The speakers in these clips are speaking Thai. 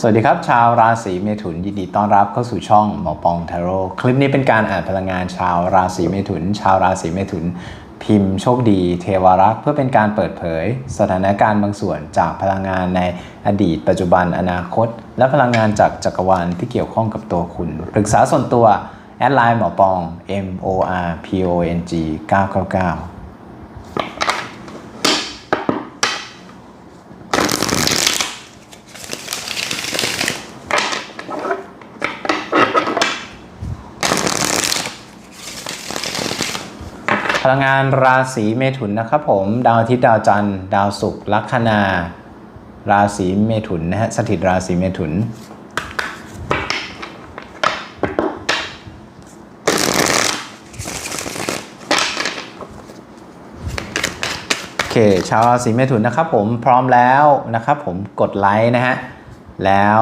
สวัสดีครับ ชาวราศีเมถุนยินดีต้อนรับเข้าสู่ช่องหมอปองทาโร่คลิปนี้เป็นการอ่านพลังงานชาวราศีเมถุน ชาวราศีเมถุน พิมพ์โชคดี เทวรักษ์เพื่อเป็นการเปิดเผย สถานการณ์บางส่วนจากพลังงานในอดีต ปัจจุบันอนาคต และพลังงานจากจักรวาลที่เกี่ยวข้องกับตัวคุณปรึกษาส่วนตัวแอดไลน์หมอปอง M O R P O N G 999 พลังงานราศีเมถุนนะครับผม ดาวอาทิตย์ดาวจันทร์ดาวศุกร์ลัคนา ราศีเมถุนนะฮะสถิตราศีเมถุนโอเคชาวราศีเมถุนนะครับผมพร้อมแล้วนะครับผมกดไลค์นะฮะแล้ว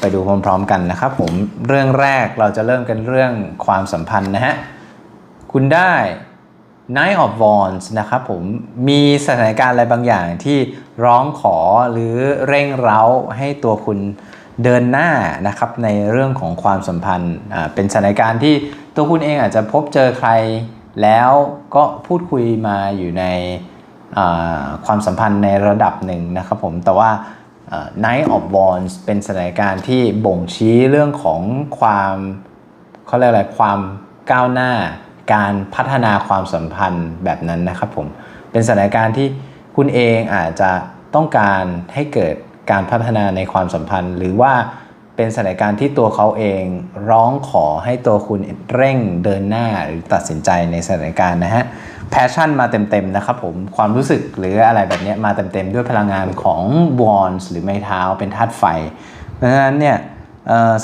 ไปดูพร้อมๆกันนะครับผมเรื่องแรกเราจะเริ่มกันเรื่องความสัมพันธ์นะฮะคุณได้ Knight of Wands นะครับผมมีสถานการณ์อะไรบางอย่างที่ร้องขอหรือเร่งเร้าให้ตัวคุณเดินหน้านะครับในเรื่องของความสัมพันธ์เป็นสถานการณ์ที่ตัวคุณเองอาจจะพบเจอใครแล้วก็พูดคุยมาอยู่ในความสัมพันธ์ในระดับหนึ่งนะครับผมแต่ว่าเอ่อ Knight of Wands เป็นสถานการณ์ที่บ่งชี้เรื่องของความเขาเรียกอะไรความก้าวหน้า การพัฒนาความสัมพันธ์แบบนั้นนะครับผมเป็นสถานการณ์ที่คุณเองอาจจะต้องการให้เกิดการพัฒนาในความสัมพันธ์ หรือว่าเป็นสถานการณ์ที่ตัวเขาเองร้องขอให้ตัวคุณเร่งเดินหน้าหรือตัดสินใจในสถานการณ์นะฮะแพชชั่นมาเต็มๆนะครับผมความรู้สึกหรืออะไรแบบนี้มาเต็มๆด้วยพลังงานของวอนส์หรือไม้เท้าเป็นธาตุไฟ เพราะฉะนั้นเนี่ย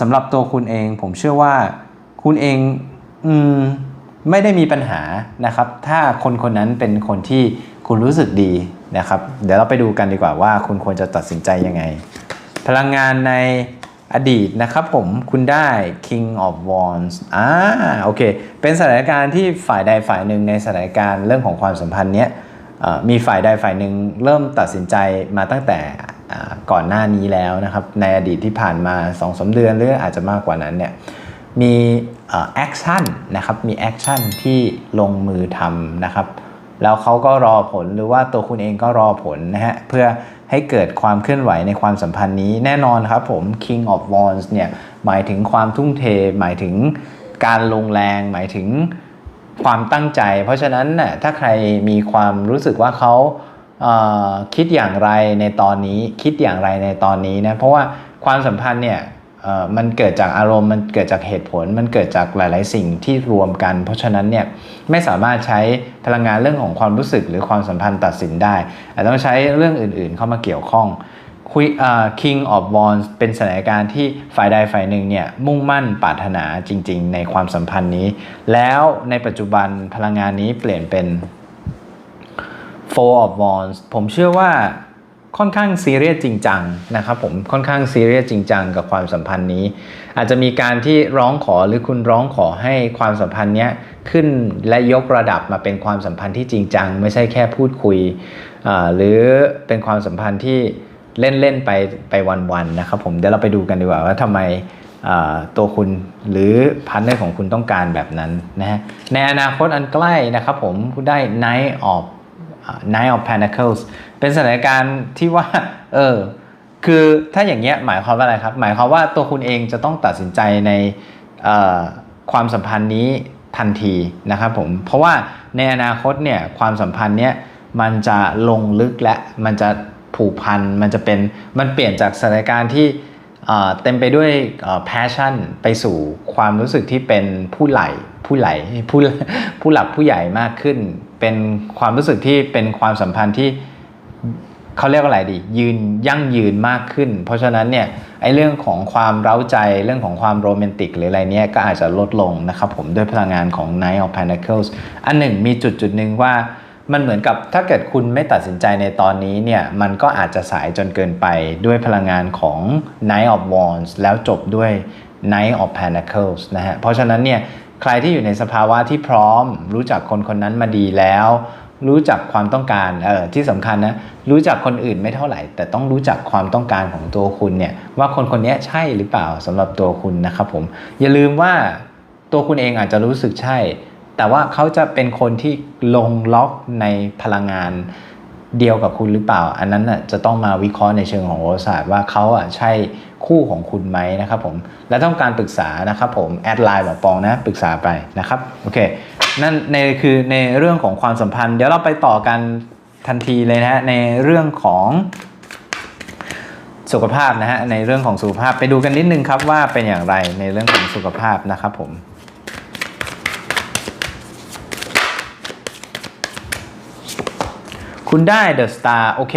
สำหรับตัวคุณเองผมเชื่อว่าคุณเองอืม ไม่ได้มีปัญหานะครับ ถ้าคนคนนั้นเป็นคนที่คุณรู้สึกดีนะครับ เดี๋ยวเราไปดูกันดีกว่าว่าคุณควรจะตัดสินใจยังไง พลังงานในอดีตนะครับผมคุณได้ King of Wands อ่าโอเค เป็นสถานการณ์ที่ฝ่ายใดฝ่ายหนึ่งในสถานการณ์เรื่องของความสัมพันธ์เนี้ยมีฝ่ายใดฝ่ายหนึ่งเริ่มตัดสินใจมาตั้งแต่ก่อนหน้านี้แล้วนะครับ ในอดีตที่ผ่านมา2อสเดือนหรืออาจจะมากกว่านั้นเนี่ย มีแอคชั่นนะครับมีแอคชั่นที่ลงมือทำนะครับแล้วเขาก็รอผลหรือว่าตัวคุณเองก็รอผลนะฮะเพื่อให้เกิดความเคลื่อนไหวในความสัมพันธ์นี้แน่นอนครับผม King of Wands เนี่ยหมายถึงความทุ่มเท หมายถึงการลงแรง หมายถึงความตั้งใจ เพราะฉะนั้นน่ะถ้าใครมีความรู้สึกว่าเขาเคิดอย่างไรในตอนนี้คิดอย่างไรในตอนนี้นะเพราะว่าความสัมพันธ์เนี่ย มันเกิดจากอารมณ์มันเกิดจากเหตุผล มันเกิดจากหลาย ๆ สิ่งที่รวมกัน เพราะฉะนั้นเนี่ยไม่สามารถใช้พลังงานเรื่องของความรู้สึกหรือความสัมพันธ์ตัดสินได้อาจต้องใช้เรื่องอื่น ๆ เข้ามาเกี่ยวข้องคุยเอ่อ King of Wands เป็นสถานการณ์ที่ฝ่ายใดฝ่ายหนึ่งเนี่ยมุ่งมั่นปรารถนาจริง ๆ ในความสัมพันธ์นี้ แล้วในปัจจุบันพลังงานนี้เปลี่ยนเป็น Four of Wands ผมเชื่อว่า ค่อนข้างซีเรียสจริงจังนะครับผมค่อนข้างซีเรียสจริงจังกับความสัมพันธ์นี้ อาจจะมีการที่ร้องขอหรือคุณร้องขอให้ความสัมพันธ์เนี้ยขึ้นและยกระดับมาเป็นความสัมพันธ์ที่จริงจัง ไม่ใช่แค่พูดคุยหรือเป็นความสัมพันธ์ที่เล่นๆไปไปวันๆนะครับผมเดี๋ยวเราไปดูกันดีกว่าว่าทำไมตัวคุณหรือพาร์ทเนอร์ของคุณต้องการแบบนั้นนะฮะในอนาคตอันใกล้นะครับผมคุณได้ Night of Nine of Pentacles เป็นสถานการณ์ที่ว่า เออ คือถ้าอย่างเงี้ยหมายความว่าอะไรครับ หมายความว่าตัวคุณเองจะต้องตัดสินใจในความสัมพันธ์นี้ทันทีนะครับผม เพราะว่าในอนาคตเนี่ยความสัมพันธ์เนี้ยมันจะลงลึกและมันจะผูกพัน มันจะเป็น มันเปลี่ยนจากสถานการณ์ที่เต็มไปด้วย passion ไปสู่ความรู้สึกที่เป็นผู้ไหลผู้ไหลผู้ผู้หลักผู้ใหญ่มากขึ้น เป็นความรู้สึกที่เป็นความสัมพันธ์ที่ เขาเรียกว่าอะไรดี ยืนยั่งยืนมากขึ้น เพราะฉะนั้นเนี่ยไอ้เรื่องของความเร้าใจเรื่องของความโรแมนติกหรืออะไรเนี่ยก็อาจจะลดลงนะครับผมด้วยพลังงานของ Knight of Pentacles อันหนึ่งมีจุดจุดหนึ่งว่ามันเหมือนกับถ้าเกิดคุณไม่ตัดสินใจในตอนนี้เนี่ยมันก็อาจจะสายจนเกินไปด้วยพลังงานของ Knight of Wands แล้วจบด้วย Knight of Pentacles นะฮะเพราะฉะนั้นเนี่ยใครที่อยู่ในสภาวะที่พร้อม รู้จักคนคนนั้นมาดีแล้ว รู้จักความต้องการเออที่สำคัญนะรู้จักคนอื่นไม่เท่าไหร่ แต่ต้องรู้จักความต้องการของตัวคุณเนี่ยว่าคนคนนี้ใช่หรือเปล่าสำหรับตัวคุณนะครับผมอย่าลืมว่าตัวคุณเองอาจจะรู้สึกใช่ แต่ว่าเขาจะเป็นคนที่ลงล็อกในพลังงานเดียวกับคุณหรือเปล่า อันนั้นน่ะจะต้องมาวิเคราะห์ในเชิงของโหราศาสตร์ว่าเขาอะใช่ คู่ของคุณไหมนะครับผมและต้องการปรึกษานะครับผมแอดไลน์แบบปองนะปรึกษาไปนะครับโอเคนั่นในคือในเรื่องของความสัมพันธ์ เดี๋ยวเราไปต่อกันทันทีเลยนะฮะในเรื่องของสุขภาพนะฮะในเรื่องของสุขภาพไปดูกันนิดนึงครับว่าเป็นอย่างไรในเรื่องของสุขภาพนะครับผมคุณได้เดอะสตาร์โอเค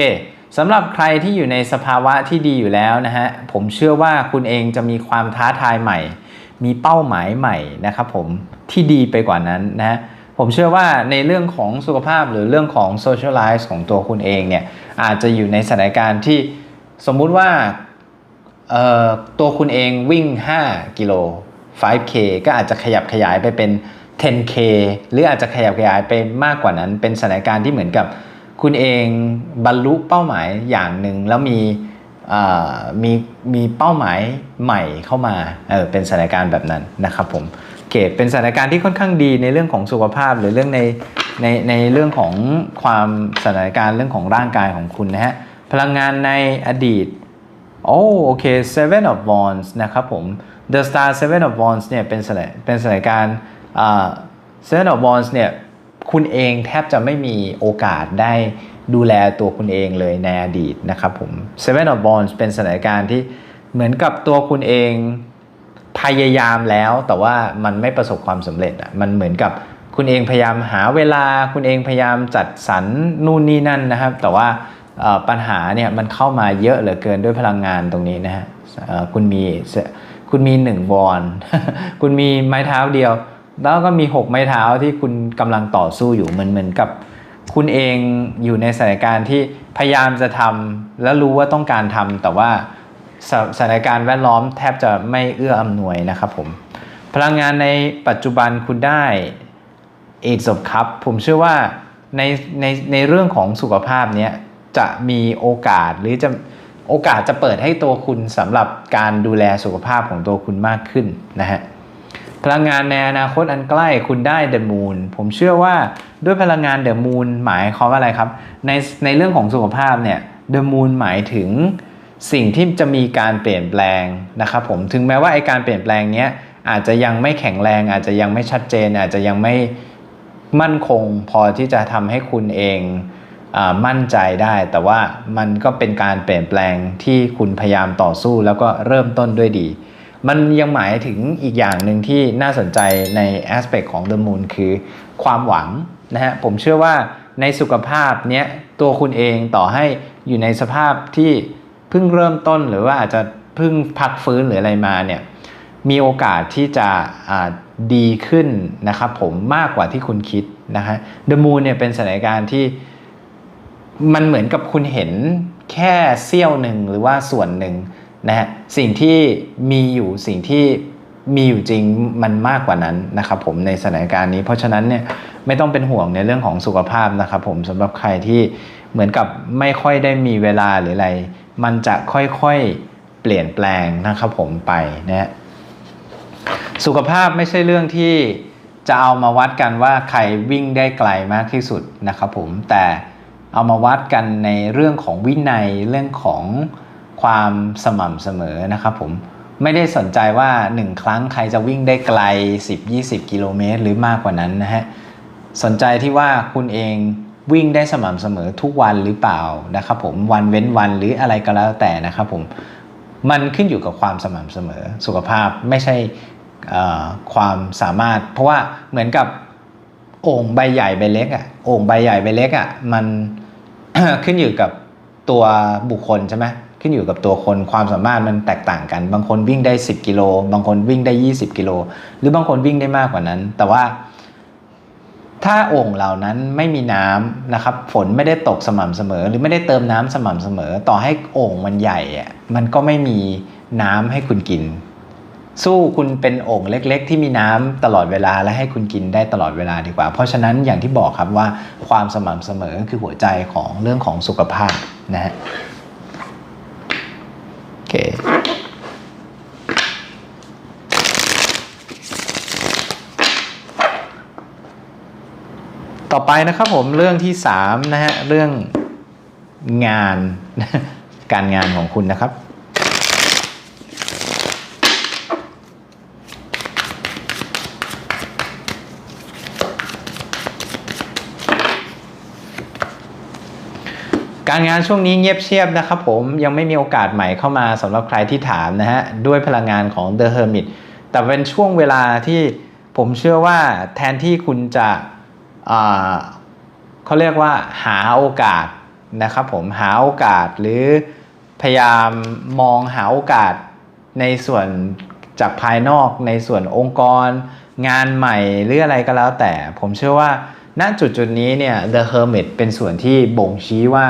สำหรับใครที่อยู่ในสภาวะที่ดีอยู่แล้วนะฮะผมเชื่อว่าคุณเองจะมีความท้าทายใหม่ มีเป้าหมายใหม่นะครับผมที่ดีไปกว่านั้นนะฮะผมเชื่อว่าในเรื่องของสุขภาพหรือเรื่องของโซเชียลไลฟ์ของตัวคุณเองเนี่ยอาจจะอยู่ในสถานการณ์ที่สมมุติว่าเอ่อตัวคุณเองวิ่ง 5 กิโล 5K ก็อาจจะขยับขยายไปเป็น 10K หรืออาจจะขยับขยายไปมากกว่านั้น เป็นสถานการณ์ที่เหมือนกับ คุณเองบรรลุเป้าหมายอย่างหนึ่งแล้วมีมีมีเป้าหมายใหม่เข้ามาเออเป็นสถานการณ์แบบนั้นนะครับผมโอเคเป็นสถานการณ์ที่ค่อนข้างดีในเรื่องของสุขภาพหรือเรื่องในในในเรื่องของความสถานการณ์เรื่องของร่างกายของคุณนะฮะพลังงานในอดีตโอ้โอเค Seven of Wands นะครับผม The Star Seven of Wands เนี่ยเป็นสถานเป็นสถานการณ์ Seven of Wands เนี่ย คุณเองแทบจะไม่มีโอกาสได้ดูแลตัวคุณเองเลยในอดีตนะครับผม Seven of Wands เป็นสถานการณ์ที่เหมือนกับตัวคุณเองพยายามแล้ว แต่ว่ามันไม่ประสบความสำเร็จอะมันเหมือนกับคุณเองพยายามหาเวลา คุณเองพยายามจัดสรรนู่นนี่นั่นนะครับ แต่ว่าปัญหาเนี่ยมันเข้ามาเยอะเหลือเกินด้วยพลังงานตรงนี้นะฮะคุณมีคุณมีหนึ่งวอนคุณมีไม้เท้าเดียว แล้วก็มี 6 ไม้เท้าที่คุณกำลังต่อสู้อยู่เหมือนเหมือนกับ คุณเองอยู่ในสถานการณ์ที่พยายามจะทำและรู้ว่าต้องการทำแต่ว่าสถานการณ์แวดล้อมแทบจะไม่เอื้ออำนวยนะครับผมพลังงานในปัจจุบันคุณได้เอกศพครับ ผมเชื่อว่าในในในเรื่องของสุขภาพเนี้ยจะมีโอกาสหรือจะโอกาสจะเปิดให้ตัวคุณสำหรับการดูแลสุขภาพของตัวคุณมากขึ้นนะฮะ พลังงานในอนาคตอันใกล้คุณได้เดอะมูนผมเชื่อว่าด้วยพลังงานเดอะมูนหมายความว่าอะไรครับ ในในเรื่องของสุขภาพเนี่ยเดอะมูนหมายถึงสิ่งที่จะมีการเปลี่ยนแปลงนะครับผมถึงแม้ว่าไอการเปลี่ยนแปลงเนี้ยอาจจะยังไม่แข็งแรง อาจจะยังไม่ชัดเจน อาจจะยังไม่มั่นคง พอที่จะทำให้คุณเองอมั่นใจได้ แต่ว่ามันก็เป็นการเปลี่ยนแปลงที่คุณพยายามต่อสู้ แล้วก็เริ่มต้นด้วยดี มันยังหมายถึงอีกอย่างหนึ่งที่น่าสนใจในแอสเป t ของ The Moon คือความหวังนะฮะผมเชื่อว่าในสุขภาพเนี้ยตัวคุณเองต่อให้อยู่ในสภาพที่เพิ่งเริ่มต้นหรือว่าอาจจะเพิ่งพักฟื้นหรืออะไรมาเนี่ยมีโอกาสที่จะดีขึ้นนะครับผมมากกว่าที่คุณคิดนะฮะ The Moon เนี่ยเป็นสถานการณ์ที่มันเหมือนกับคุณเห็นแค่เสี้ยวหนึ่งหรือว่าส่วนหนึ่ง นะฮะสิ่งที่มีอยู่สิ่งที่มีอยู่จริงมันมากกว่านั้นนะครับผมในสถานการณ์นี้เพราะฉะนั้นเนี่ยไม่ต้องเป็นห่วงในเรื่องของสุขภาพนะครับผมสำหรับใครที่เหมือนกับไม่ค่อยได้มีเวลาหรืออะไร มันจะค่อยๆเปลี่ยนแปลงนะครับผมไปนะฮะสุขภาพไม่ใช่เรื่องที่จะเอามาวัดกันว่าใครวิ่งได้ไกลมากที่สุดนะครับผมแต่เอามาวัดกันในเรื่องของวินัยเรื่องของ ความสม่ำเสมอนะครับผมไม่ได้สนใจว่า 1 ครั้งใครจะวิ่งได้ไกล 10-20 กิโลเมตร หรือมากกว่านั้นนะฮะสนใจที่ว่าคุณเองวิ่งได้สม่ำเสมอทุกวันหรือเปล่านะครับผมวันเว้นวันหรืออะไรก็แล้วแต่นะครับผมมันขึ้นอยู่กับความสม่ำเสมอสุขภาพไม่ใช่ความสามารถ เพราะว่าเหมือนกับโอ่งใบใหญ่ใบเล็กอะ่ะโอ่งใบใหญ่ใบเล็กอะ่ะมันขึ้นอยู่กับตัวบุคคลใช่ไหม ขึ้นอยู่กับตัวคนความสามารถมันแตกต่างกัน บางคนวิ่งได้ 10 กิโล บางคนวิ่งได้ 20 กิโล หรือบางคนวิ่งได้มากกว่านั้น แต่ว่า ถ้าโอ่งเหล่านั้นไม่มีน้ำนะครับ ฝนไม่ได้ตกสม่ำเสมอ หรือไม่ได้เติมน้ำสม่ำเสมอ ต่อให้โอ่งมันใหญ่อะมันก็ไม่มีน้ำให้คุณกิน สู้คุณเป็นโอ่งเล็ก ๆ ที่มีน้ำตลอดเวลาและให้คุณกินได้ตลอดเวลาดีกว่า เพราะฉะนั้นอย่างที่บอกครับว่าความสม่ำเสมอคือหัวใจของเรื่องของสุขภาพนะฮะ เค ต่อไปนะครับผมเรื่องที่3นะฮะเรื่องงานการงานของคุณนะครับ การงานช่วงนี้เงียบเชียบนะครับผมยังไม่มีโอกาสใหม่เข้ามาสำหรับใครที่ถามนะฮะด้วยพลังงานของ The Hermit แต่เป็นช่วงเวลาที่ผมเชื่อว่าแทนที่คุณจะเขาเรียกว่าหาโอกาสนะครับผมหาโอกาสหรือพยายามมองหาโอกาสในส่วนจากภายนอกในส่วนองค์กร งานใหม่หรืออะไรก็แล้วแต่ ผมเชื่อว่าณจุดจุดนี้เนี่ย The Hermit เป็นส่วนที่บ่งชี้ว่า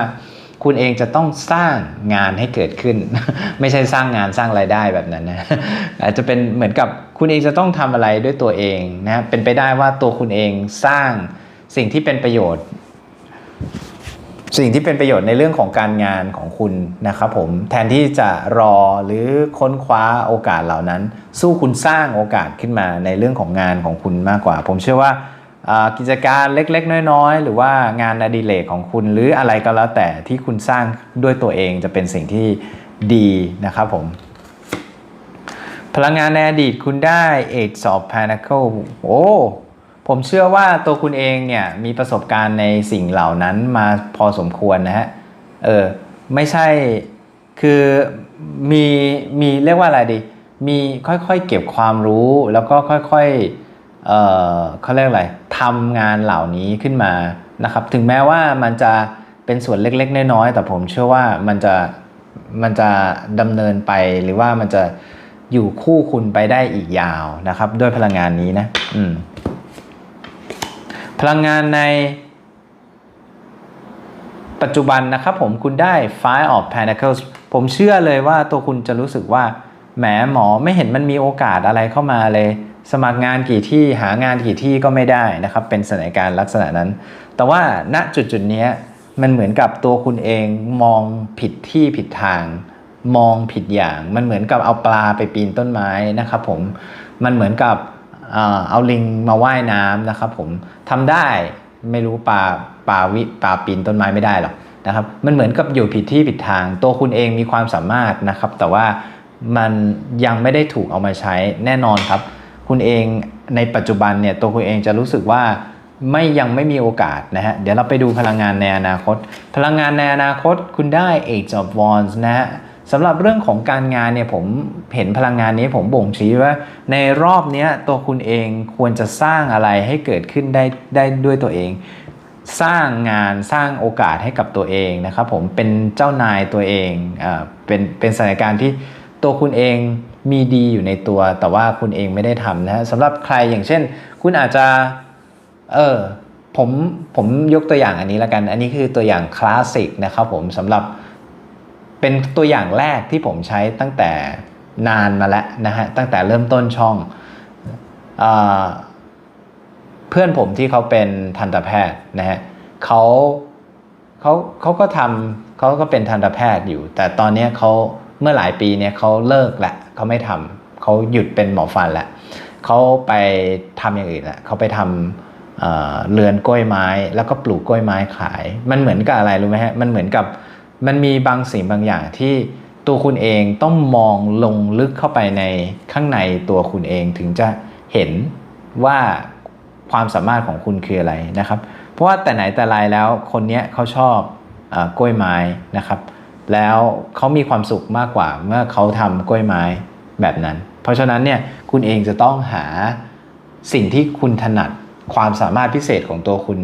คุณเองจะต้องสร้างงานให้เกิดขึ้น ไม่ใช่สร้างงานสร้างรายได้แบบนั้นนะอาจจะเป็นเหมือนกับคุณเองจะต้องทำอะไรด้วยตัวเองนะเป็นไปได้ว่าตัวคุณเองสร้างสิ่งที่เป็นประโยชน์ สิ่งที่เป็นประโยชน์ในเรื่องของการงานของคุณนะครับผมแทนที่จะรอหรือค้นคว้าโอกาสเหล่านั้น สู้คุณสร้างโอกาสขึ้นมาในเรื่องของงานของคุณมากกว่า ผมเชื่อว่าอ่า กิจการเล็กๆ น้อยๆ หรือว่างานอดิเรกของคุณ หรืออะไรก็แล้วแต่ที่คุณสร้างด้วยตัวเองจะเป็นสิ่งที่ดีนะครับผม พลังงานในอดีตคุณได้ Age of Pentacle โอ้ผมเชื่อว่าตัวคุณเองเนี่ยมีประสบการณ์ในสิ่งเหล่านั้นมาพอสมควรนะฮะ เออ ไม่ใช่คือมีมีเรียกว่าอะไรดี มีค่อยๆเก็บความรู้แล้วก็ค่อยๆ เขาเรียกอะไรทำงานเหล่านี้ขึ้นมานะครับ ถึงแม้ว่ามันจะเป็นส่วนเล็กๆน้อยๆแต่ผมเชื่อว่ามันจะมันจะดำเนินไปหรือว่ามันจะอยู่คู่คุณไปได้อีกยาวนะครับ ด้วยพลังงานนี้นะอืมพลังงานในปัจจุบันนะครับผมคุณได้ Five of Pentacles ผมเชื่อเลยว่าตัวคุณจะรู้สึกว่าแหมหมอไม่เห็นมันมีโอกาสอะไรเข้ามาเลย สมัครงานกี่ที่หางานกี่ที่ก็ไม่ได้นะครับ เป็นสถานการณ์ลักษณะนั้น แต่ว่าณจุดจุดนี้มันเหมือนกับตัวคุณเองมองผิดที่ผิดทาง มองผิดอย่าง มันเหมือนกับเอาปลาไปปีนต้นไม้นะครับผมมันเหมือนกับเอ่อเอาลิงมาว่ายน้ำนะครับผมทำได้ไม่รู้ปลาปลาวิปลาปีนต้นไม้ไม่ได้หรอกนะครับมันเหมือนกับอยู่ผิดที่ผิดทาง ตัวคุณเองมีความสามารถนะครับ แต่ว่ามันยังไม่ได้ถูกเอามาใช้แน่นอนครับ คุณเองในปัจจุบันเนี่ยตัวคุณเองจะรู้สึกว่าไม่ยังไม่มีโอกาสนะฮะ เดี๋ยวเราไปดูพลังงานในอนาคต พลังงานในอนาคตคุณได้ Age of Wands นะฮะสำหรับเรื่องของการงานเนี่ยผมเห็นพลังงานนี้ผมบ่งชี้ว่า ในรอบเนี้ยตัวคุณเองควรจะสร้างอะไรให้เกิดขึ้นได้ได้ด้วยตัวเอง สร้างงานสร้างโอกาสให้กับตัวเองนะครับผมเป็นเจ้านายตัวเองอ่าเป็นเป็นสถานการณ์ที่ตัวคุณเอง มีดีอยู่ในตัว แต่ว่าคุณเองไม่ได้ทำนะฮะสำหรับใครอย่างเช่น คุณอาจจะเออผมผมยกตัวอย่างอันนี้ละกัน อันนี้คือตัวอย่างคลาสสิกนะครับผมสำหรับเป็นตัวอย่างแรกที่ผมใช้ตั้งแต่นานมาแล้วนะฮะตั้งแต่เริ่มต้นช่องเอเพื่อนผมที่เขาเป็นทันตแพทย์นะฮะเขาเขาเขาก็ทำเขาก็เป็นทันตแพทย์อยู่ แต่ตอนนี้เขา เมื่อหลายปีเนี่ยเขาเลิกละเขาไม่ทำเขาหยุดเป็นหมอฟันละเขาไปทำอย่างอื่นละเขาไปทำเอ่อเรือนกล้วยไม้ แล้วก็ปลูกกล้วยไม้ขาย มันเหมือนกับอะไรรู้ไหมฮะมันเหมือนกับมันมีบางสิ่งบางอย่างที่ตัวคุณเองต้องมองลงลึกเข้าไปในข้างในตัวคุณเองถึงจะเห็นว่าความสามารถของคุณคืออะไรนะครับ เพราะว่าแต่ไหนแต่ไรแล้วคนนี้เขาชอบอกล้วยไม้นะครับ แล้วเขามีความสุขมากกว่าเมื่อเขาทำกล้วยไม้แบบนั้น เพราะฉะนั้นเนี่ยคุณเองจะต้องหาสิ่งที่คุณถนัดความสามารถพิเศษของตัวคุณ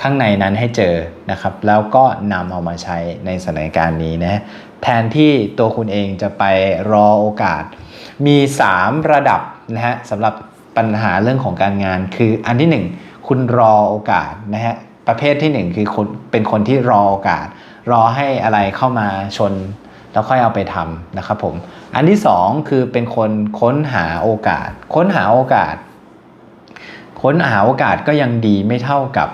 ข้างในนั้นให้เจอนะครับ แล้วก็นำเอามาใช้ในสถานการณ์นี้นะแทนที่ตัวคุณเองจะไปรอโอกาส มี 3 ระดับนะฮะสำหรับปัญหาเรื่องของการงานคืออันที่ 1 คุณรอโอกาสนะฮะ ประเภทที่ 1 คือคนเป็นคนที่รอโอกาส รอให้อะไรเข้ามาชน แล้วค่อยเอาไปทำนะครับผม อันที่สองคือเป็นคนค้นหาโอกาส ค้นหาโอกาส ค้นหาโอกาสก็ยังดีไม่เท่ากับ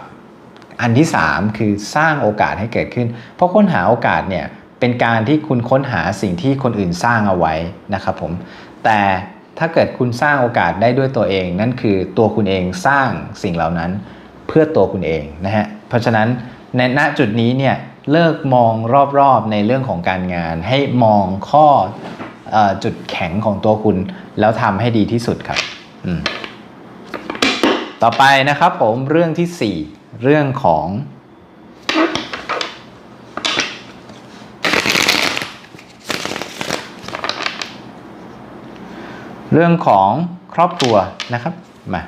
อันที่ 3 คือสร้างโอกาสให้เกิดขึ้น เพราะค้นหาโอกาสเนี่ยเป็นการที่คุณค้นหาสิ่งที่คนอื่นสร้างเอาไว้นะครับผม แต่ถ้าเกิดคุณสร้างโอกาสได้ด้วยตัวเอง นั่นคือตัวคุณเองสร้างสิ่งเหล่านั้น เพื่อตัวคุณเองนะฮะเพราะฉะนั้นในณจุดนี้เนี่ยเลิกมองรอบๆในเรื่องของการงาน ให้มองข้ออจุดแข็งของตัวคุณ แล้วทำให้ดีที่สุดครับต่อไปนะครับผมเรื่องที่ 4 เรื่องของเรื่องของครอบครัวนะครับ มา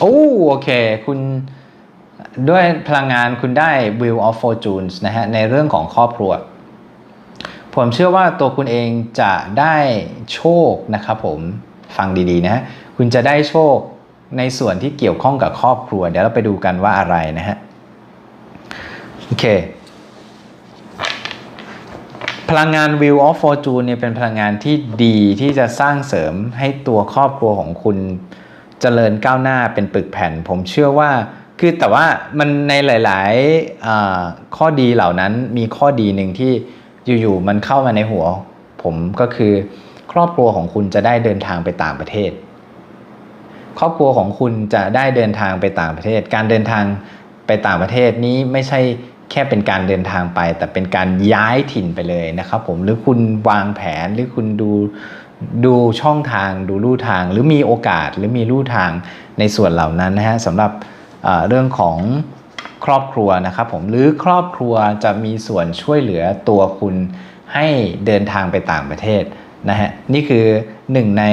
โอ้โอเค คุณด้วยพลังงานคุณได้ Wheel of Fortunes นะฮะ ในเรื่องของครอบครัว ผมเชื่อว่าตัวคุณเองจะได้โชคนะครับผมฟังดีๆนะฮะ คุณจะได้โชคในส่วนที่เกี่ยวข้องกับครอบครัว เดี๋ยวเราไปดูกันว่าอะไรนะฮะ โอเค พลังงาน Wheel of Fortune เนี่ยเป็นพลังงานที่ดีที่จะสร้างเสริมให้ตัวครอบครัวของคุณ เจริญก้าวหน้าเป็นปึกแผ่น ผมเชื่อว่าคือแต่ว่ามันในหลายๆข้อดีเหล่านั้นมีข้อดีหนึ่งที่อยู่ๆมันเข้ามาในหัว ผมก็คือ ครอบครัวของคุณจะได้เดินทางไปต่างประเทศ ครอบครัวของคุณจะได้เดินทางไปต่างประเทศ การเดินทางไปต่างประเทศนี้ไม่ใช่แค่เป็นการเดินทางไป แต่เป็นการย้ายถิ่นไปเลยนะครับ ผมหรือคุณวางแผนหรือคุณดู ดูช่องทางดูลู่ทางหรือมีโอกาสหรือมีลู่ทางในส่วนเหล่านั้นนะฮะสำหรับเรื่องของครอบครัวนะครับผมหรือครอบครัวจะมีส่วนช่วยเหลือตัวคุณให้เดินทางไปต่างประเทศนะฮะนี่คือหนึ่งใน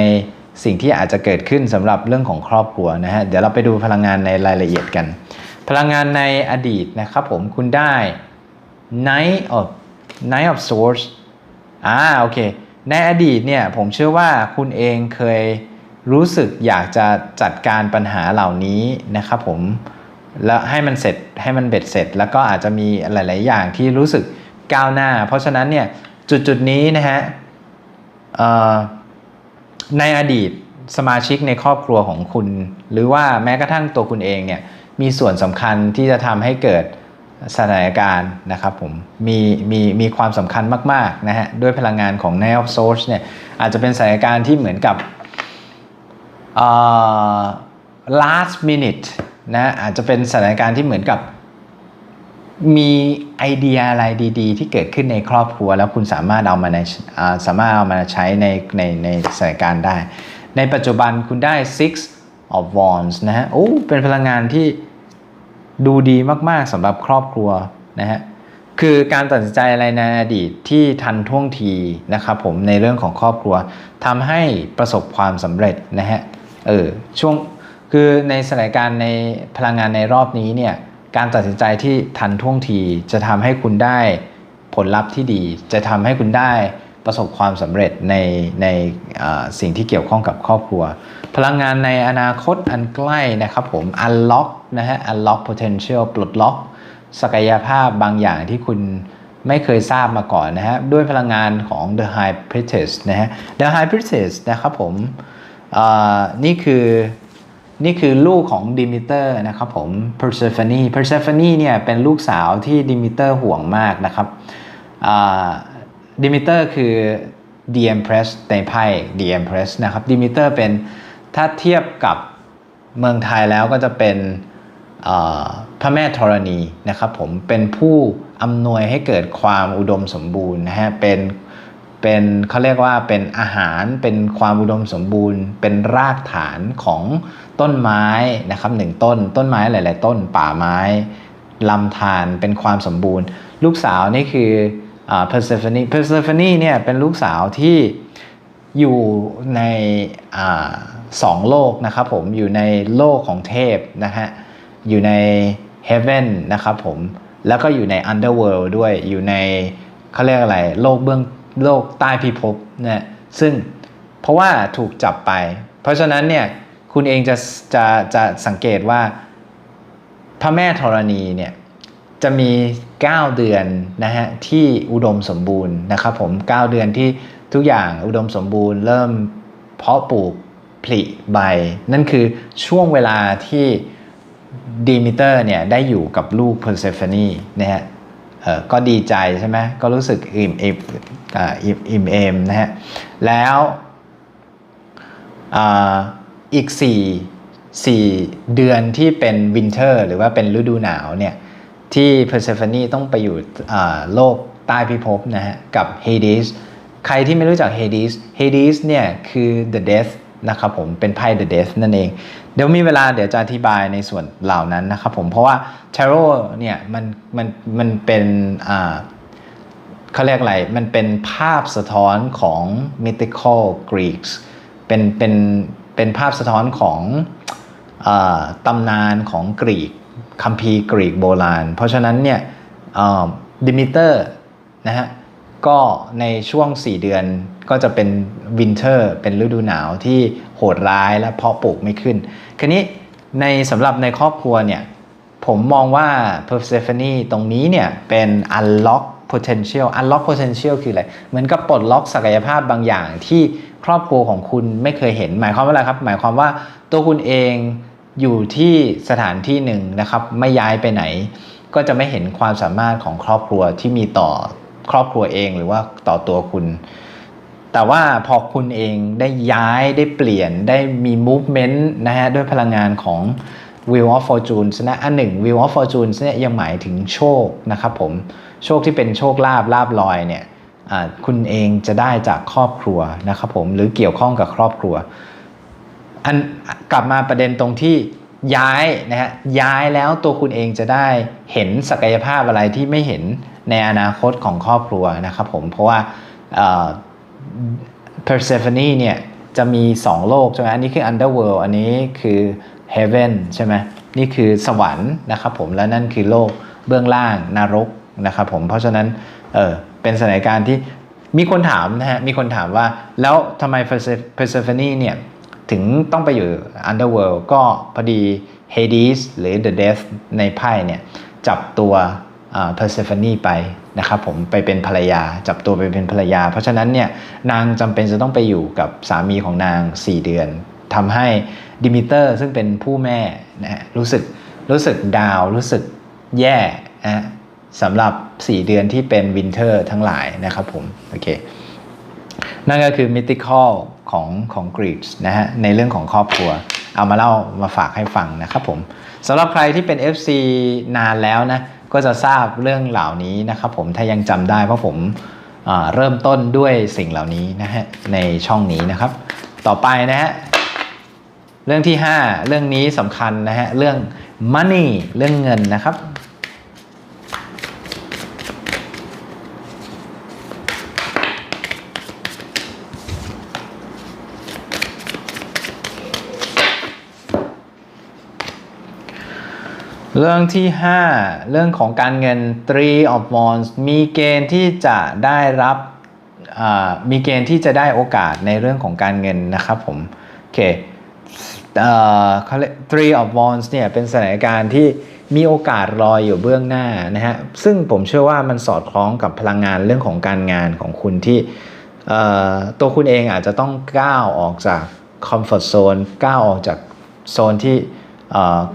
สิ่งที่อาจจะเกิดขึ้นสำหรับเรื่องของครอบครัวนะฮะเดี๋ยวเราไปดูพลังงานในรายละเอียดกัน พลังงานในอดีตนะครับผมคุณได้ Knight of Knight of Swords อ่าโอเค ในอดีตเนี่ยผมเชื่อว่าคุณเองเคยรู้สึกอยากจะจัดการปัญหาเหล่านี้นะครับผมแล้วให้มันเสร็จให้มันเบ็ดเสร็จ แล้วก็อาจจะมีหลาย ๆ อย่างที่รู้สึกก้าวหน้า เพราะฉะนั้นเนี่ยจุดจุดๆนี้นะฮะในอดีตสมาชิกในครอบครัวของคุณ หรือว่าแม้กระทั่งตัวคุณเองเนี่ยมีส่วนสำคัญที่จะทำให้เกิด สถานการณ์นะครับผมมีมีมีความสำคัญมากๆนะฮะด้วยพลังงานของ n i of Source เนี่ยอาจจะเป็นสถานการณ์ที่เหมือนกับ last minute นะอาจจะเป็นสถานการณ์ที่เหมือนกับ มีไอเดียอะไรดีๆ ที่เกิดขึ้นในครอบครัว แล้วคุณสามารถเอามาในาสามารถเอามาใช้ในในในสถานการณ์ได้ ในปัจจุบันคุณได้ six of wands นะฮะโอ้เป็นพลังงานที่ ดูดีมากๆสำหรับครอบครัวนะฮะคือการตัดสินใจอะไรในอดีตที่ทันท่วงทีนะครับผมในเรื่องของครอบครัวทำให้ประสบความสำเร็จนะฮะเออช่วงคือในสถานการณ์ในพลังงานในรอบนี้เนี่ยการตัดสินใจที่ทันท่วงทีจะทำให้คุณได้ผลลัพธ์ที่ดี จะทำให้คุณได้ประสบความสำเร็จในในสิ่งที่เกี่ยวข้องกับครอบครัว พลังงานในอนาคตอันใกล้นะครับผม unlock น นะฮะ unlock potential ปลดล็อก ศักยภาพบางอย่างที่คุณไม่เคยทราบมาก่อนนะฮะ ด้วยพลังงานของ the high priestess นะฮะ the high priestess นะครับผมนี่คือนี่คือลูกของดิมิเตอร์นะครับผม Persephone Persephone เนี่ยเป็นลูกสาวที่ดิมิเตอร์ห่วงมากนะครับดิมิเตอร์คือ The Empress ในไพ่ The Empress นะครับดิมิเตอร์เป็นถ้าเทียบกับเมืองไทยแล้วก็จะเป็น พระแม่ธรณีนะครับผมเป็นผู้อำนวยให้เกิดความอุดมสมบูรณ์นะฮะเป็นเป็นเขาเรียกว่าเป็นอาหารเป็นความอุดมสมบูรณ์ เป็นรากฐานของต้นไม้นะครับหนึ่งต้น ต้นไม้หลาย ๆ ต้นป่าไม้ลำธารเป็นความสมบูรณ์ ลูกสาวนี่คืออ่า Persephone Persephone เนี่ยเป็นลูกสาวที่อยู่ในอสองโลกนะครับผมอยู่ในโลกของเทพนะฮะ อยู่ใน Heaven นะครับผม แล้วก็อยู่ใน Underworld ด้วยอยู่ในเขาเรียกอะไร โลกเบื้องโลกใต้พิภพเนี่ยซึ่งเพราะว่าถูกจับไป เพราะฉะนั้นเนี่ยคุณเองจะจะจะสังเกตว่าพระแม่ธรณีเนี่ยจะมี 9 เดือนนะฮะที่อุดมสมบูรณ์นะครับผม9เดือนที่ทุกอย่างอุดมสมบูรณ์ เริ่มเพาะปลูกผลิใบ นั่นคือช่วงเวลาที่ ดีมิเตอร์เนี่ยได้อยู่กับลูกเพอร์เซฟ o นีนะฮะก็ดีใจใช่ไหมก็รู้สึกอิ่มเอมอิ่มอิ่มเอมนะฮะแล้วอีก 4 4 เดือนที่เป็นวินเทอร์หรือว่าเป็นฤดูหนาวเนี่ยที่ Persephone ต้องไปอยู่โลกใต้พิภพนะฮะกับ Hades ใครที่ไม่รู้จัก Hades Hades เนี่ยคือ the death นะครับผมเป็นไพ่ the death นั่นเอง เดี๋ยวมีเวลาเดี๋ยวจะอธิบายในส่วนเหล่านั้นนะครับผมเพราะว่า Tarot เนี่ยมันมันมันเป็นอ่าเขาเรียกอะไร มันเป็นภาพสะท้อนของ mythical Greeks เป็นเป็นเป็นภาพสะท้อนของอตำนานของกรีกคัมภีร์กรีกโบราณ เพราะฉะนั้นเนี่ยดิมิเตอร์นะฮะ ก็ในช่วง 4 เดือนก็จะเป็นวินเทอร์เป็นฤดูหนาวที่โหดร้ายและเพาะปลูกไม่ขึ้นคราวนี้ในสำหรับในครอบครัวเนี่ย ผมมองว่า Persephone ตรงนี้เนี่ยเป็น unlock potential unlock potential คืออะไร เหมือนกับปลดล็อกศักยภาพบางอย่างที่ครอบครัวของคุณไม่เคยเห็น หมายความว่าอะไรครับ หมายความว่าตัวคุณเองอยู่ที่สถานที่หนึ่งนะครับ ไม่ย้ายไปไหน ก็จะไม่เห็นความสามารถของครอบครัวที่มีต่อ ครอบครัวเองหรือว่าต่อตัวคุณ แต่ว่าพอคุณเองได้ย้ายได้เปลี่ยนได้มี movement นะฮะด้วยพลังงานของ Wheel of Fortune นะอันหนึ่ง Wheel of Fortune เนี่ยยังหมายถึงโชคนะครับผมโชคที่เป็นโชคลาภลาบลอยเนี่ยคุณเองจะได้จากครอบครัวนะครับผมหรือเกี่ยวข้องกับครอบครัวอันกลับมาประเด็นตรงที่ย้ายนะฮะย้ายแล้วตัวคุณเองจะได้เห็นศักยภาพอะไรที่ไม่เห็น ในอนาคตของครอบครัวนะครับผม เพราะว่าเอ่อ Persephone เนี่ยจะมี 2 โลกใช่ไหมอันนี้คือ Underworld อันนี้คือ Heaven ใช่ไหมนี่คือสวรรค์นะครับผมและนั่นคือโลกเบื้องล่างนรกนะครับผมเพราะฉะนั้นเออเป็นสถานการณ์ที่มีคนถามนะฮะมีคนถามว่าแล้วทำไม Perse- Persephone เนี่ยถึงต้องไปอยู่ Underworld ก็พอดี Hades หรือ The Death ในไพ่เนี่ยจับตัว อ่า Persephone ไปนะครับผมไปเป็นภรรยาจับตัวไปเป็นภรรยา เพราะฉะนั้นเนี่ยนางจำเป็นจะต้องไปอยู่กับสามีของนาง 4 เดือนทำให้ดิมิเตอร์ซึ่งเป็นผู้แม่นะฮะรู้สึกรู้สึกดาวรู้สึกแย่นะสำหรับ 4 เดือนที่เป็นวินเทอร์ทั้งหลายนะครับผมโอเคนั่นก็คือมิติคอลของของกรีกนะฮะในเรื่องของครอบครัว เอามาเล่ามาฝากให้ฟังนะครับผมสำหรับใครที่เป็น FC นานแล้วนะ ก็จะทราบเรื่องเหล่านี้นะครับผมถ้ายังจำได้เพราะผมเริ่มต้นด้วยสิ่งเหล่านี้นะฮะในช่องนี้นะครับ ต่อไปนะฮะเรื่องที่ 5 เรื่องนี้สำคัญนะฮะเรื่อง money เรื่องเงินนะครับ เรื่องที่ 5 เรื่องของการเงิน three of wands มีเกณฑ์ที่จะได้รับมีเกณฑ์ที่จะได้โอกาสในเรื่องของการเงินนะครับผมโอเคเอ่อเขาเรียก three of wands เนี่ยเป็นสถานการณ์ที่มีโอกาสรออยู่เบื้องหน้านะฮะซึ่งผมเชื่อว่ามันสอดคล้องกับพลังงานเรื่องของการงานของคุณที่เอ่อตัวคุณเองอาจจะต้องก้าวออกจาก comfort zone ก้าวออกจากโซนที่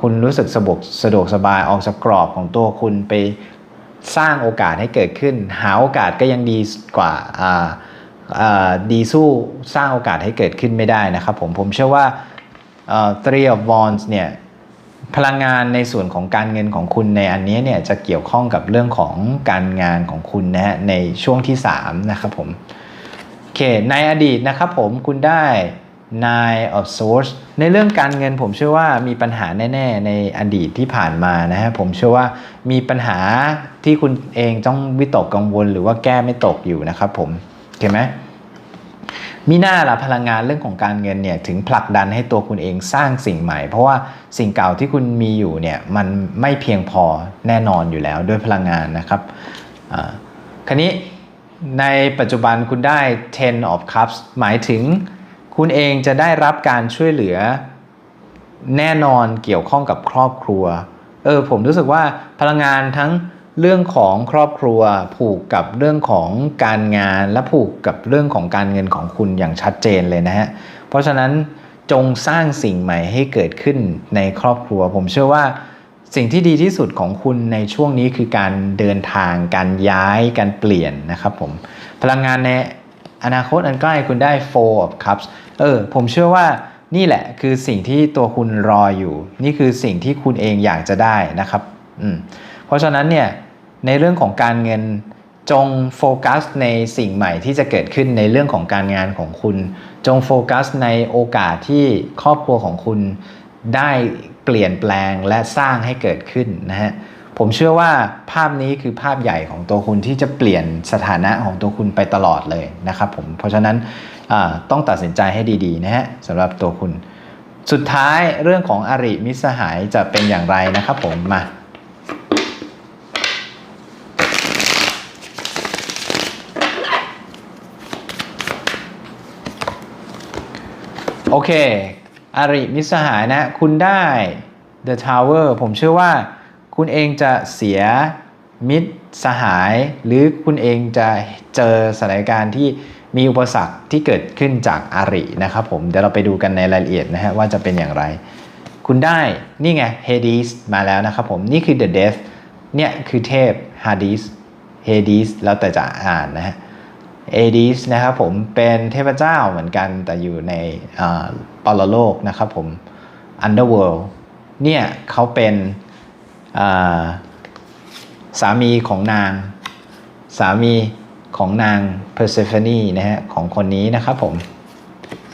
คุณรู้สึกสะดวกสะดวกสบายออกจากกรอบของตัวคุณไปสร้างโอกาสให้เกิดขึ้น หาโอกาสก็ยังดีกว่าดีสู้สร้างโอกาสให้เกิดขึ้นไม่ได้นะครับผมผมเชื่อว่า three of wands เนี่ยพลังงานในส่วนของการเงินของคุณในอันนี้เนี่ยจะเกี่ยวข้องกับเรื่องของการงานของคุณนะฮะในช่วงที่ 3 นะครับผมโอเคในอดีตนะครับผมคุณได้ Nine of Swords ในเรื่องการเงินผมเชื่อว่ามีปัญหาแน่ ๆ ในอดีตที่ผ่านมานะฮะผมเชื่อว่ามีปัญหาที่คุณเองต้องวิตกกังวล หรือว่าแก้ไม่ตกอยู่นะครับผมโอเคไหมมีหน้าละพลังงานเรื่องของการเงินเนี่ยถึงผลักดันให้ตัวคุณเองสร้างสิ่งใหม่ เพราะว่าสิ่งเก่าที่คุณมีอยู่เนี่ยมันไม่เพียงพอแน่นอนอยู่แล้วด้วยพลังงานนะครับคราวนี้ในปัจจุบันคุณได้ ten of cups หมายถึง คุณเองจะได้รับการช่วยเหลือ แน่นอนเกี่ยวข้องกับครอบครัว เออผมรู้สึกว่าพลังงานทั้งเรื่องของครอบครัวผูกกับเรื่องของการงานและผูกกับเรื่องของการเงินของคุณอย่างชัดเจนเลยนะฮะ เพราะฉะนั้นจงสร้างสิ่งใหม่ให้เกิดขึ้นในครอบครัว ผมเชื่อว่าสิ่งที่ดีที่สุดของคุณในช่วงนี้คือการเดินทาง การย้าย การเปลี่ยนนะครับผม พลังงานใน อนาคตอันใกล้คุณได้ four of cups เออ ผมเชื่อว่านี่แหละคือสิ่งที่ตัวคุณรออยู่ นี่คือสิ่งที่คุณเองอยากจะได้นะครับอืมเพราะฉะนั้นเนี่ยในเรื่องของการเงินจงโฟกัสในสิ่งใหม่ที่จะเกิดขึ้นในเรื่องของการงานของคุณ จงโฟกัสในโอกาสที่ครอบครัวของคุณได้เปลี่ยนแปลงและสร้างให้เกิดขึ้นนะฮะ ผมเชื่อว่าภาพนี้คือภาพใหญ่ของตัวคุณที่จะเปลี่ยนสถานะของตัวคุณไปตลอดเลยนะครับผมเพราะฉะนั้นต้องตัดสินใจให้ดีๆนะฮะสำหรับตัวคุณ สุดท้ายเรื่องของอริมิสหายจะเป็นอย่างไรนะครับผมมาโอเคอาริมิสหายนะ คุณได้ The Tower ผมเชื่อว่า คุณเองจะเสียมิตรสหาย หรือคุณเองจะเจอสถานการณ์ที่มีอุปสรรคที่เกิดขึ้นจากอารินะครับผมเดี๋ยวเราไปดูกันในรายละเอียดนะฮะว่าจะเป็นอย่างไร คุณได้นี่ไง Hades มาแล้วนะครับผมนี่คือ The Death เนี่ยคือเทพ Hades Hades แล้วแต่จะอ่านนะฮะเอดิสนะครับผมเป็นเทพเจ้าเหมือนกันแต่อยู่ในอาปรโลกนะครับผม Underworld เนี่ยเขาเป็น สามีของนาง สามีของนาง Persephone นะฮะของคนนี้นะครับผม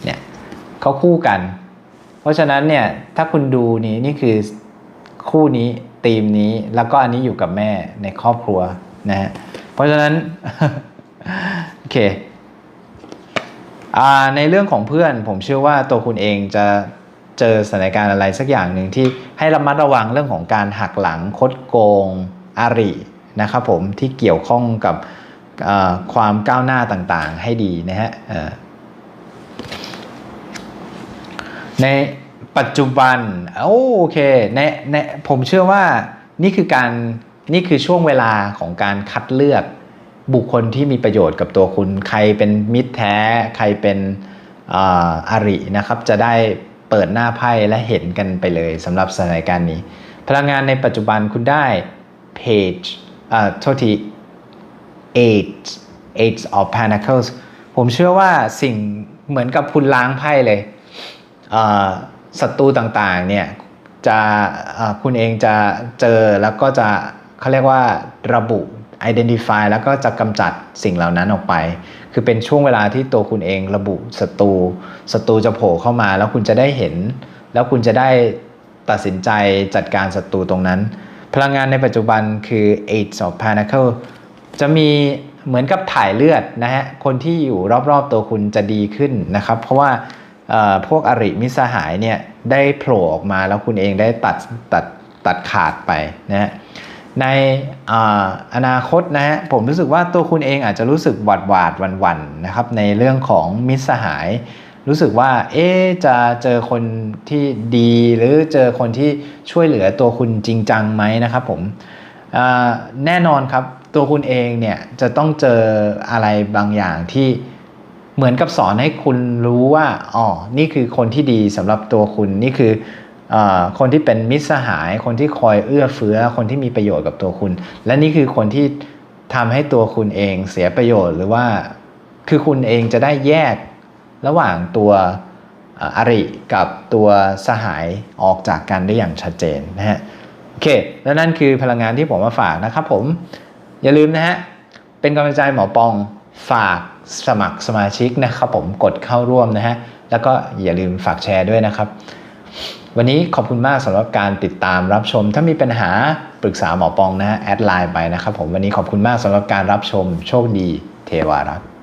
เนี่ยเขาคู่กัน เพราะฉะนั้นเนี่ยถ้าคุณดูนี้นี่คือคู่นี้ธีมนี้แล้วก็อันนี้อยู่กับแม่ในครอบครัวนะฮะเพราะฉะนั้นโอเคอ่าในเรื่องของเพื่อนผมเชื่อว่าตัวคุณเองจะ เจอสถานการณ์อะไรสักอย่างหนึ่งที่ให้ระมัดระวังเรื่องของการหักหลังคดโกงอารินะครับผมที่เกี่ยวข้องกับความก้าวหน้าต่างๆ ให้ดีนะฮะในปัจจุบันโอเคในในผมเชื่อว่านี่คือการนี่คือช่วงเวลาของการคัดเลือกบุคคลที่มีประโยชน์กับตัวคุณ ใครเป็นมิตรแท้ ใครเป็นอาอรินะครับ จะได้ ปิดหน้าไพ่และเห็นกันไปเลยสำหรับสถานการณ์นี้ พลังงานในปัจจุบันคุณได้ page อ่าโทษที eight eight of pentacles ผมเชื่อว่าสิ่งเหมือนกับคุณล้างไพ่เลยอ่าศัตรูต่างๆเนี่ยจะอ่าคุณเองจะเจอแล้วก็จะเขาเรียกว่าระบุ identify แล้วก็จะกำจัดสิ่งเหล่านั้นออกไป คือเป็นช่วงเวลาที่ตัวคุณเองระบุศัตรูศัตรูจะโผล่เข้ามา แล้วคุณจะได้เห็น แล้วคุณจะได้ตัดสินใจจัดการศัตรูตรงนั้น พลังงานในปัจจุบันคือ eight of pentacle จะมีเหมือนกับถ่ายเลือดนะฮะ คนที่อยู่รอบๆตัวคุณจะดีขึ้นนะครับ เพราะว่าพวกอริมิสหายเนี่ยได้โผล่ออกมาแล้วคุณเองได้ตัดตัดตัดขาดไปนะฮะ ในอนาคตนะฮะผมรู้สึกว่าตัวคุณเองอาจจะรู้สึกหวาดหวาดวันวันๆนะครับในเรื่องของมิตรสหาย รู้สึกว่าเอ๊จะเจอคนที่ดีหรือเจอคนที่ช่วยเหลือตัวคุณจริงจังไหมนะครับผมแน่นอนครับตัวคุณเองเนี่ยจะต้องเจออะไรบางอย่างที่เหมือนกับสอนให้คุณรู้ว่าอ๋อนี่คือคนที่ดีสำหรับตัวคุณนี่คือ คนที่เป็นมิตรสหาย คนที่คอยเอื้อเฟื้อ คนที่มีประโยชน์กับตัวคุณ และนี่คือคนที่ทำให้ตัวคุณเองเสียประโยชน์หรือว่าคือคุณเองจะได้แยกระหว่างตัวเอ่ออริกับตัวสหายออกจากกันได้อย่างชัดเจนนะฮะโอเค และนั่นคือพลังงานที่ผมมาฝากนะครับผมอย่าลืมนะฮะเป็นกำลังใจหมอปองฝากสมัครสมาชิกนะครับผมกดเข้าร่วมนะฮะแล้วก็อย่าลืมฝากแชร์ด้วยนะครับ วันนี้ขอบคุณมากสำหรับการติดตามรับชม ถ้ามีปัญหาปรึกษาหมอปองนะแอดไลน์ไปนะครับผมวันนี้ขอบคุณมากสำหรับการรับชมโชคดีเทวารักษ์